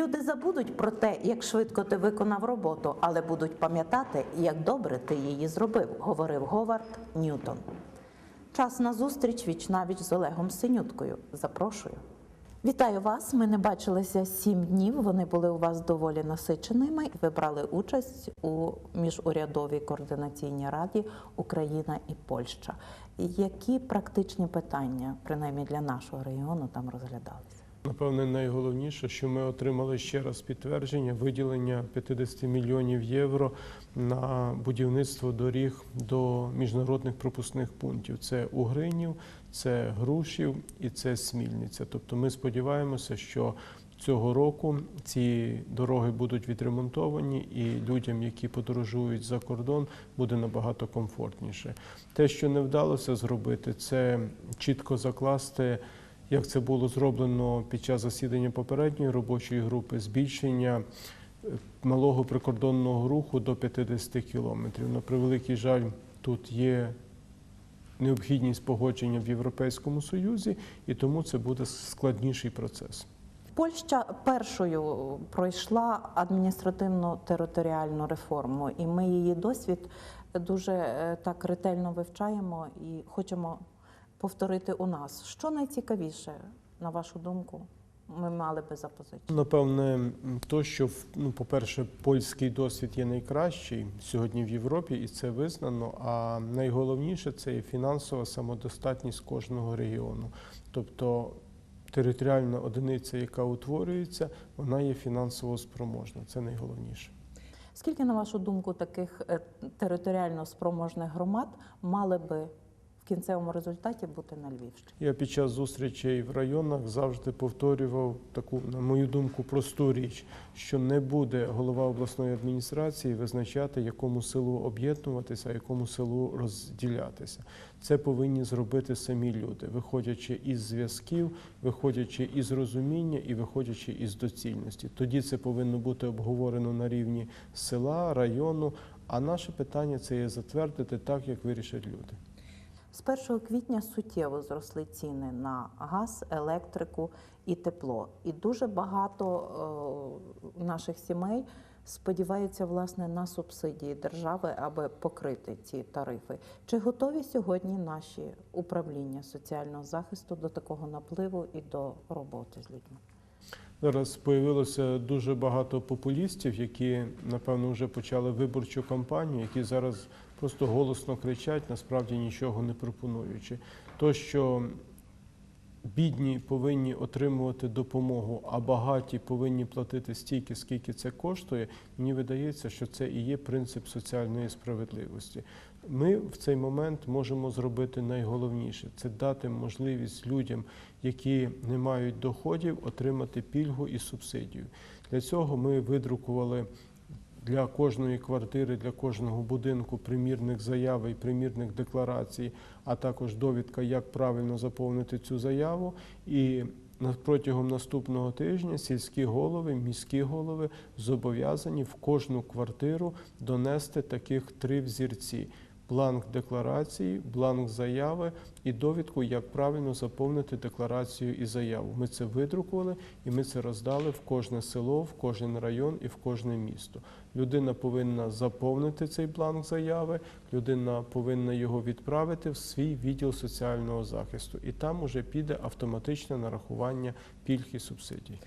Люди забудуть про те, як швидко ти виконав роботу, але будуть пам'ятати, як добре ти її зробив, говорив Говард Ньютон. Час на зустріч віч-навіч з Олегом Синюткою. Запрошую. Вітаю вас. Ми не бачилися сім днів. Вони були у вас доволі насиченими. Ви брали участь у міжурядовій координаційній раді Україна і Польща. Які практичні питання, принаймні для нашого регіону, там розглядалися? Напевне, найголовніше, що ми отримали ще раз підтвердження виділення 50 мільйонів євро на будівництво доріг до міжнародних пропускних пунктів. Це Угринів, це Грушів і це Смільниця. Тобто ми сподіваємося, що цього року ці дороги будуть відремонтовані, і людям, які подорожують за кордон, буде набагато комфортніше. Те, що не вдалося зробити, це чітко закласти як це було зроблено під час засідання попередньої робочої групи, збільшення е, малого прикордонного руху до 50 кілометрів. На превеликий жаль, тут є необхідність погодження в Європейському Союзі, і тому це буде складніший процес. Польща першою пройшла адміністративно-територіальну реформу, і ми її досвід дуже е, так ретельно вивчаємо і хочемо повторити у нас. Що найцікавіше, на вашу думку, ми мали би запозичити? Напевне, то, що ну, по-перше, польський досвід є найкращий сьогодні в Європі, і це визнано. А найголовніше це є фінансова самодостатність кожного регіону. Тобто територіальна одиниця, яка утворюється, вона є фінансово спроможна. Це найголовніше. Скільки, на вашу думку, таких е, територіально спроможних громад мали би кінцевому результаті бути на Львівщині? Я під час зустрічей в районах завжди повторював таку, на мою думку, просту річ, що не буде голова обласної адміністрації визначати, якому селу об'єднуватися, а якому селу розділятися. Це повинні зробити самі люди, виходячи із зв'язків, виходячи із розуміння і виходячи із доцільності. Тоді це повинно бути обговорено на рівні села, району. А наше питання це є затвердити так, як вирішать люди. З 1 квітня суттєво зросли ціни на газ, електрику і тепло. І дуже багато е, наших сімей сподіваються власне на субсидії держави, аби покрити ці тарифи. Чи готові сьогодні наші управління соціального захисту до такого напливу і до роботи з людьми? Зараз появилося дуже багато популістів, які напевно вже почали виборчу кампанію, які зараз просто голосно кричать, насправді нічого не пропонуючи. То, що бідні повинні отримувати допомогу, а багаті повинні платити стільки, скільки це коштує, мені видається, що це і є принцип соціальної справедливості. Ми в цей момент можемо зробити найголовніше це дати можливість людям, які не мають доходів, отримати пільгу і субсидію. Для цього ми видрукували для кожної квартири, для кожного будинку примірник заяви і примірник декларації, а також довідка, як правильно заповнити цю заяву. І протягом наступного тижня сільські голови, міські голови зобов'язані в кожну квартиру донести таких три взірці. Бланк декларації, бланк заяви і довідку, як правильно заповнити декларацію і заяву. Ми це видрукували і ми це роздали в кожне село, в кожен район і в кожне місто. Людина повинна заповнити цей бланк заяви, людина повинна його відправити в свій відділ соціального захисту, і там уже піде автоматичне нарахування пільг і субсидій.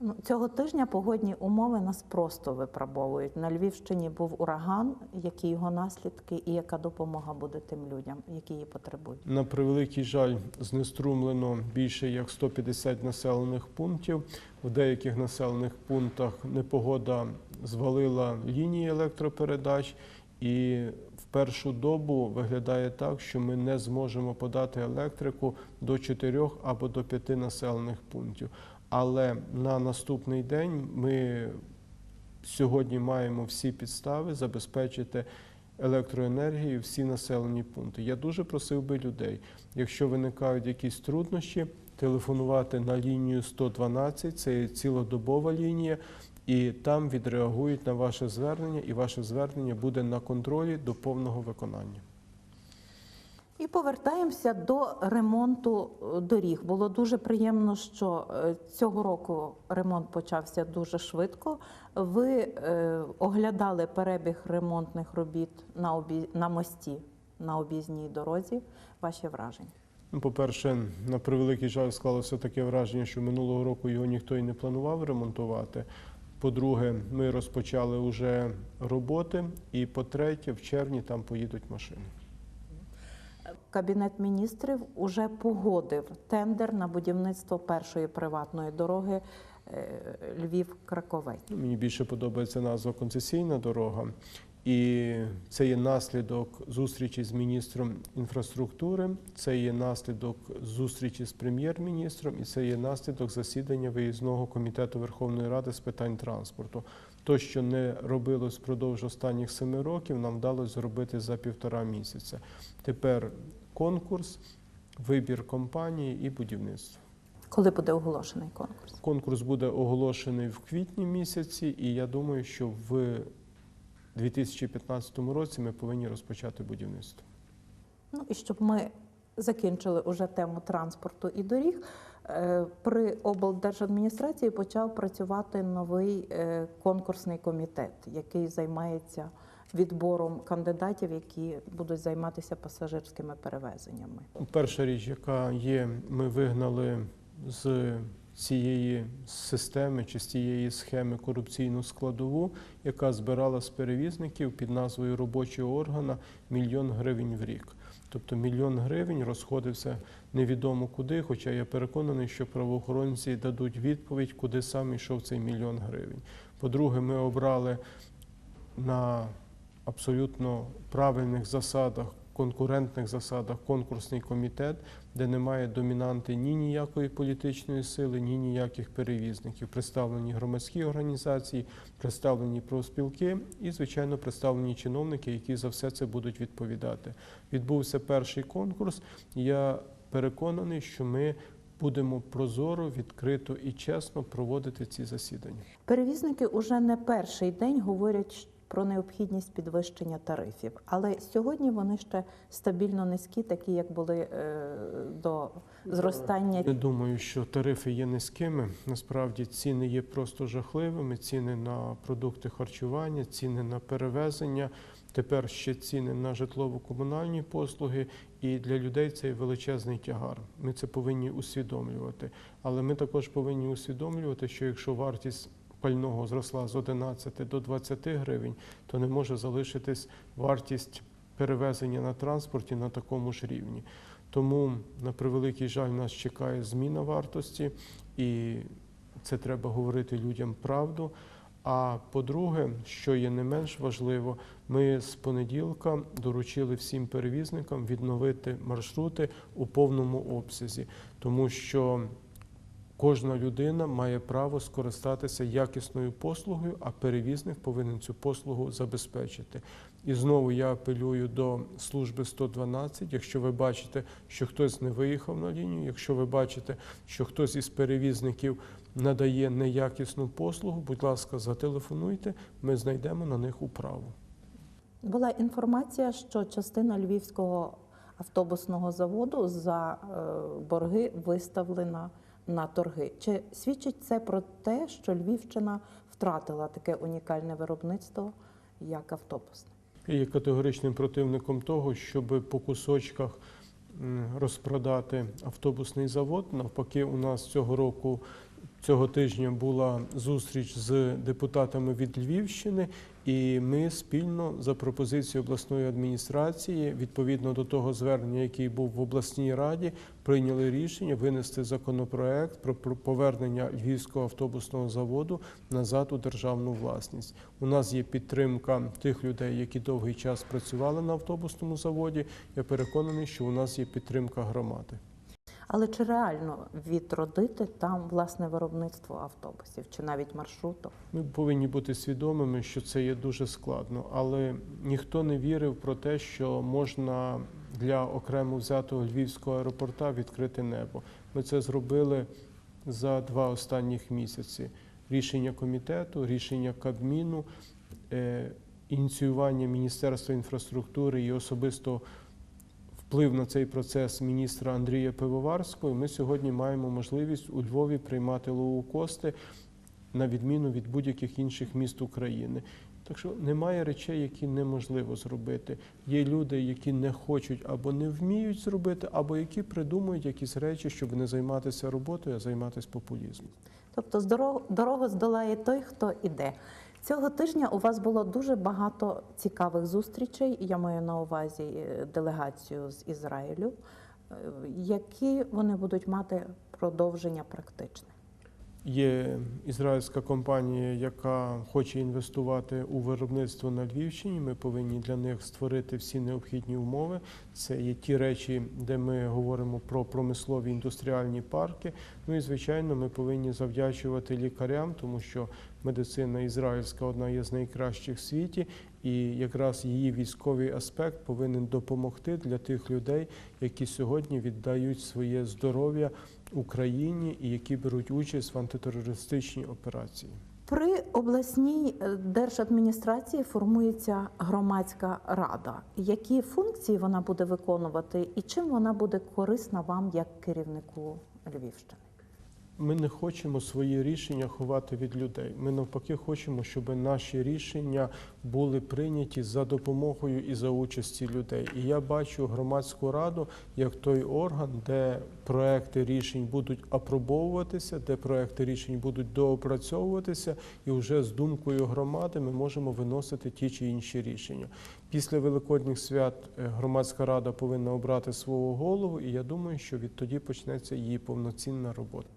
Ну, цього тижня погодні умови нас просто випробовують. На Львівщині був ураган, які його наслідки і яка допомога буде тим людям, які її потребують. На превеликий жаль, знеструмлено більше як 150 населених пунктів. В деяких населених пунктах непогода звалила лінії електропередач, і в першу добу виглядає так, що ми не зможемо подати електрику до 4 або до 5 населених пунктів. Але на наступний день ми сьогодні маємо всі підстави забезпечити електроенергією всі населені пункти. Я дуже просив би людей, якщо виникають якісь труднощі, телефонувати на лінію 112, це цілодобова лінія, і там відреагують на ваше звернення, і ваше звернення буде на контролі до повного виконання. І повертаємося до ремонту е, доріг. Було дуже приємно, що е, цього року ремонт почався дуже швидко. Ви е, оглядали перебіг ремонтних робіт на, обі... на мості на об'їзній дорозі. Ваші враження? Ну, По-перше, на превеликий жаль склалося таке враження, що минулого року його ніхто і не планував ремонтувати. По-друге, ми розпочали вже роботи. І по-третє, в червні там поїдуть машини. Кабінет міністрів уже погодив тендер на будівництво першої приватної дороги е, Львів-Краковець. Мені більше подобається назва концесійна дорога. І це є наслідок зустрічі з міністром інфраструктури, це є наслідок зустрічі з прем'єр-міністром, і це є наслідок засідання виїзного комітету Верховної Ради з питань транспорту. То, що не робилось впродовж останніх семи років, нам вдалося зробити за півтора місяця. Тепер конкурс, вибір компанії і будівництво. Коли буде оголошений конкурс? Конкурс буде оголошений в квітні місяці, і я думаю, що в 2015 році ми повинні розпочати будівництво. Ну і щоб ми закінчили уже тему транспорту і доріг. е, При облдержадміністрації почав працювати новий е, конкурсний комітет, який займається відбором кандидатів, які будуть займатися пасажирськими перевезеннями. Перша річ, яка є, ми вигнали з цієї системи чи з цієї схеми корупційну складову, яка збирала з перевізників під назвою робочого органа мільйон гривень в рік. Тобто мільйон гривень розходився невідомо куди, хоча я переконаний, що правоохоронці дадуть відповідь, куди саме йшов цей мільйон гривень. По-друге, ми обрали на абсолютно правильних засадах, конкурентних засадах конкурсний комітет, де немає домінанти ні ніякої політичної сили, ні ніяких перевізників. Представлені громадські організації, представлені профспілки і, звичайно, представлені чиновники, які за все це будуть відповідати. Відбувся перший конкурс. Я переконаний, що ми будемо прозоро, відкрито і чесно проводити ці засідання. Перевізники уже не перший день говорять про необхідність підвищення тарифів, але сьогодні вони ще стабільно низькі, такі як були е, до зростання. Не думаю, що тарифи є низькими. Насправді ціни є просто жахливими. Ціни на продукти харчування, ціни на перевезення. Тепер ще ціни на житлово-комунальні послуги, і для людей це величезний тягар. Ми це повинні усвідомлювати. Але ми також повинні усвідомлювати, що якщо вартість пального зросла з 11 до 20 гривень, то не може залишитись вартість перевезення на транспорті на такому ж рівні. Тому, на превеликий жаль, нас чекає зміна вартості, і це треба говорити людям правду. А по-друге, що є не менш важливо, ми з понеділка доручили всім перевізникам відновити маршрути у повному обсязі, тому що кожна людина має право скористатися якісною послугою, а перевізник повинен цю послугу забезпечити. І знову я апелюю до служби 112. Якщо ви бачите, що хтось не виїхав на лінію, якщо ви бачите, що хтось із перевізників надає неякісну послугу, будь ласка, зателефонуйте, ми знайдемо на них управу. Була інформація, що частина львівського автобусного заводу за е, борги виставлена на торги. Чи свідчить це про те, що Львівщина втратила таке унікальне виробництво, як автобусне? Є категоричним противником того, щоб по кусочках розпродати автобусний завод. Навпаки, у нас цього року, цього тижня була зустріч з депутатами від Львівщини, і ми спільно за пропозицією обласної адміністрації, відповідно до того звернення, який був в обласній раді, прийняли рішення винести законопроект про повернення Львівського автобусного заводу назад у державну власність. У нас є підтримка тих людей, які довгий час працювали на автобусному заводі. Я переконаний, що у нас є підтримка громади. Але чи реально відродити там власне виробництво автобусів чи навіть маршруток? Ми повинні бути свідомими, що це є дуже складно, але ніхто не вірив про те, що можна для окремо взятого львівського аеропорта відкрити небо. Ми це зробили за два останніх місяці. Рішення комітету, рішення Кабміну, е, ініціювання Міністерства інфраструктури і особисто вплив на цей процес міністра Андрія Пивоварського. Ми сьогодні маємо можливість у Львові приймати лоукости на відміну від будь-яких інших міст України. Так що немає речей, які неможливо зробити. Є люди, які не хочуть або не вміють зробити, або які придумують якісь речі, щоб не займатися роботою, а займатися популізмом. Тобто дорогу здолає той, хто іде. Цього тижня у вас було дуже багато цікавих зустрічей. Я маю на увазі е, делегацію з Ізраїлю. Е, Які вони будуть мати продовження практичне? Є ізраїльська компанія, яка хоче інвестувати у виробництво на Львівщині. Ми повинні для них створити всі необхідні умови. Це є ті речі, де ми говоримо про промислові індустріальні парки. Ну і звичайно, ми повинні завдячувати лікарям, тому що медицина ізраїльська одна є з найкращих в світі, і якраз її військовий аспект повинен допомогти для тих людей, які сьогодні віддають своє здоров'я Україні і які беруть участь в антитерористичній операції. При обласній е, держадміністрації формується громадська рада. Які функції вона буде виконувати і чим вона буде корисна вам як керівнику Львівщини? Ми не хочемо свої рішення ховати від людей. Ми навпаки хочемо, щоб наші рішення були прийняті за допомогою і за участі людей. І я бачу громадську раду як той орган, де проекти рішень будуть апробовуватися, де проекти рішень будуть доопрацьовуватися, і вже з думкою громади ми можемо виносити ті чи інші рішення. Після великодніх свят е, громадська рада повинна обрати свого голову, і я думаю, що відтоді почнеться її повноцінна робота.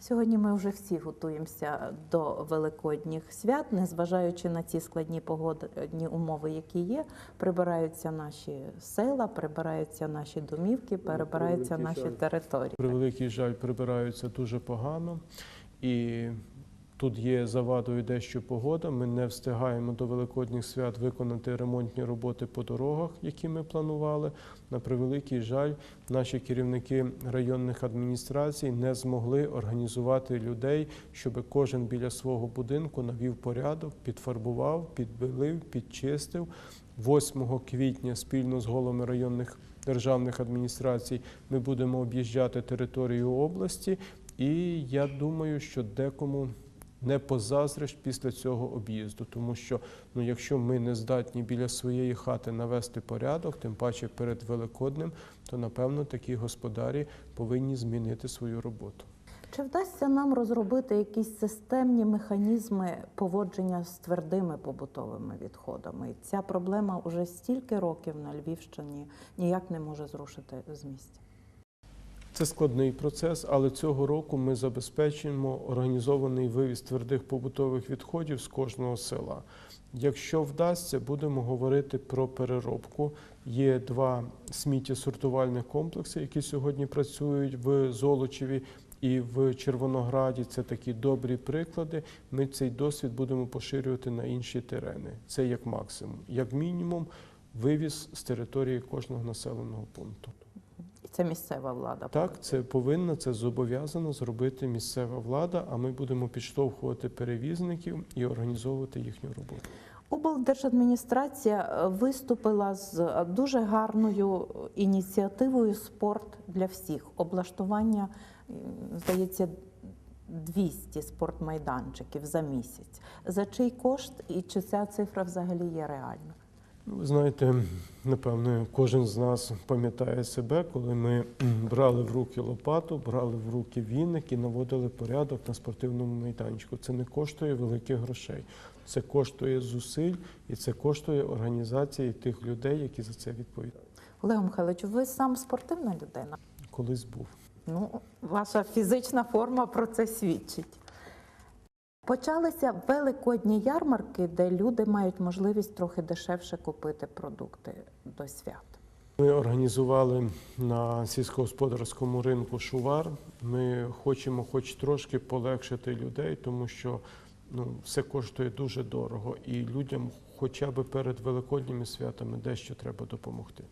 Сьогодні ми вже всі готуємося до великодніх свят, незважаючи на ці складні погодні умови, які є. Прибираються наші села, прибираються наші домівки, перебираються наші жаль. території. Превеликий жаль, прибираються дуже погано. І тут є завадою дещо погода. Ми не встигаємо до великодніх свят виконати ремонтні роботи по дорогах, які ми планували. На превеликий жаль, наші керівники районних адміністрацій не змогли організувати людей, щоб кожен біля свого будинку навів порядок, підфарбував, підбелив, підчистив. 8 квітня спільно з головами районних державних адміністрацій ми будемо об'їжджати територію області, і я думаю, що декому не позаздриш після цього об'їзду, тому що ну, якщо ми не здатні біля своєї хати навести порядок, тим паче перед Великоднем, то напевно такі господарі повинні змінити свою роботу. Чи вдасться нам розробити якісь системні механізми поводження з твердими побутовими відходами? Ця проблема уже стільки років на Львівщині ніяк не може зрушити з місця. Це складний процес, але цього року ми забезпечимо організований вивіз твердих побутових відходів з кожного села. Якщо вдасться, будемо говорити про переробку. Є два сміттєсортувальних комплекси, які сьогодні працюють в Золочеві і в Червонограді. Це такі добрі приклади. Ми цей досвід будемо поширювати на інші терени. Це як максимум, як мінімум, вивіз з території кожного населеного пункту. Це місцева влада. Так, це повинна, це зобов'язана зробити місцева влада, а ми будемо підштовхувати перевізників і організовувати їхню роботу. Облдержадміністрація е, виступила з е, дуже гарною ініціативою спорт для всіх. Облаштування, здається, 200 спортмайданчиків за місяць. За чий кошт і чи ця цифра взагалі є реальна? Ну, Ви знаєте, напевно, кожен з нас пам'ятає себе, коли ми брали в руки лопату, брали в руки віник і наводили порядок на спортивному майданчику. Це не коштує великих грошей. Це коштує зусиль і це коштує організації тих людей, які за це відповідають. Олег Михайлович, ви сам спортивна людина. Колись був. Ну, ваша фізична форма про це свідчить. Почалися великодні ярмарки, де люди мають можливість трохи дешевше купити продукти до свят. Ми організували на сільськогосподарському ринку шувар. Ми хочемо хоч трошки полегшити людей, тому що ну, все коштує дуже дорого, і людям хоча б перед великодніми святами дещо треба допомогти.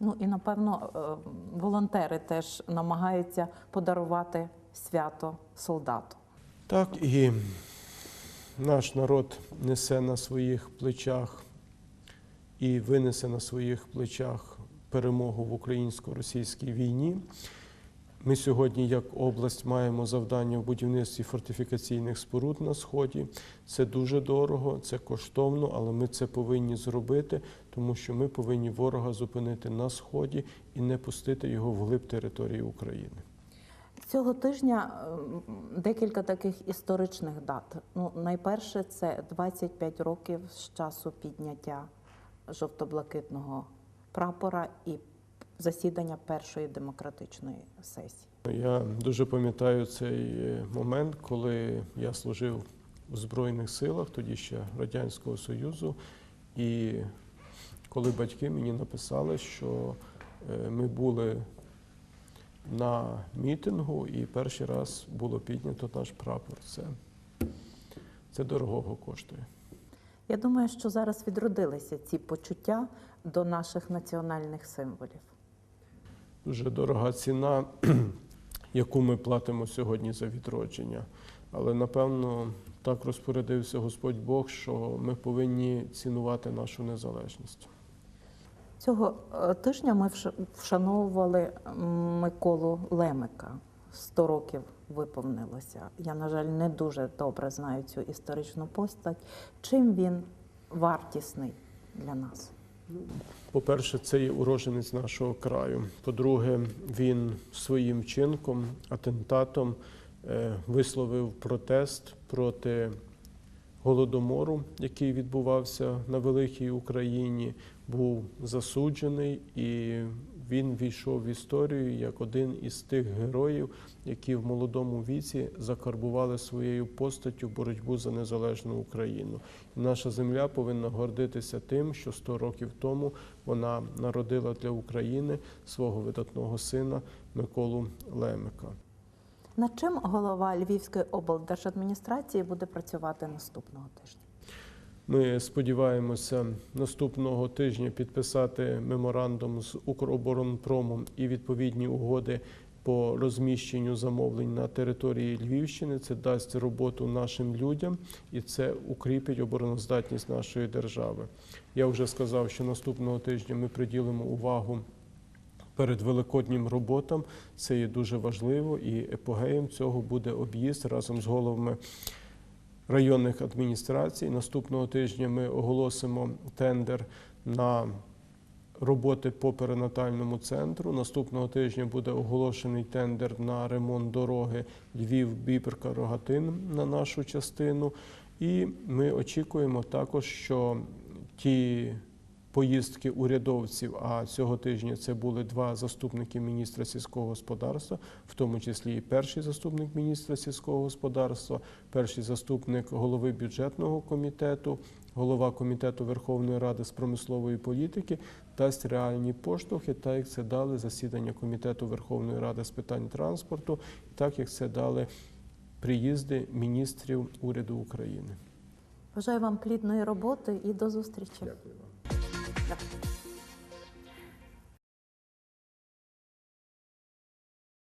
Ну і напевно е, волонтери теж намагаються подарувати свято солдату. Так, і наш народ несе на своїх плечах і винесе на своїх плечах перемогу в українсько-російській війні. Ми сьогодні, як область, маємо завдання в будівництві фортифікаційних споруд на сході. Це дуже дорого, це коштовно, але ми це повинні зробити, тому що ми повинні ворога зупинити на сході і не пустити його вглиб території України. Цього тижня ем, декілька таких історичних дат. Ну, найперше, це 25 років з часу підняття жовто-блакитного прапора і засідання першої демократичної сесії. Я дуже пам'ятаю цей е, момент, коли я служив у Збройних силах, тоді ще Радянського Союзу, і коли батьки мені написали, що е, ми були на мітингу, і перший раз було піднято наш прапор. Це, це дорогого коштує. Я думаю, що зараз відродилися ці почуття до наших національних символів. Дуже дорога ціна, яку ми платимо сьогодні за відродження. Але напевно так розпорядився Господь Бог, що ми повинні цінувати нашу незалежність. Цього е, тижня ми вш- вшановували Миколу Лемика. 100 років виповнилося. Я, на жаль, не дуже добре знаю цю історичну постать. Чим він вартісний для нас? По-перше, це є уроженець нашого краю. По-друге, він своїм вчинком, атентатом е, висловив протест проти голодомору, який відбувався на великій Україні, був засуджений і він війшов в історію як один із тих героїв, які в молодому віці закарбували своєю постаттю боротьбу за незалежну Україну. І наша земля повинна гордитися тим, що 100 років тому вона народила для України свого видатного сина Миколу Лемика. Над чим голова Львівської облдержадміністрації буде працювати наступного тижня? Ми сподіваємося наступного тижня підписати меморандум з Укроборонпромом і відповідні угоди по розміщенню замовлень на території Львівщини. Це дасть роботу нашим людям і це укріпить обороноздатність нашої держави. Я вже сказав, що наступного тижня ми приділимо увагу. Перед великоднім роботам це є дуже важливо, і епогеєм цього буде об'їзд разом з головами районних адміністрацій. Наступного тижня ми оголосимо тендер на роботи по перинатальному центру. Наступного тижня буде оголошений тендер на ремонт дороги Львів-Бібрка Рогатин на нашу частину. І ми очікуємо також, що ті поїздки урядовців, а цього тижня це були два заступники міністра сільського господарства, в тому числі і перший заступник міністра сільського господарства, перший заступник голови бюджетного комітету, голова комітету Верховної Ради з промислової політики дасть реальні поштовхи, так як це дали засідання комітету Верховної Ради з питань транспорту, так як це дали приїзди міністрів уряду України. Бажаю вам плідної роботи і до зустрічі. Дякую вам.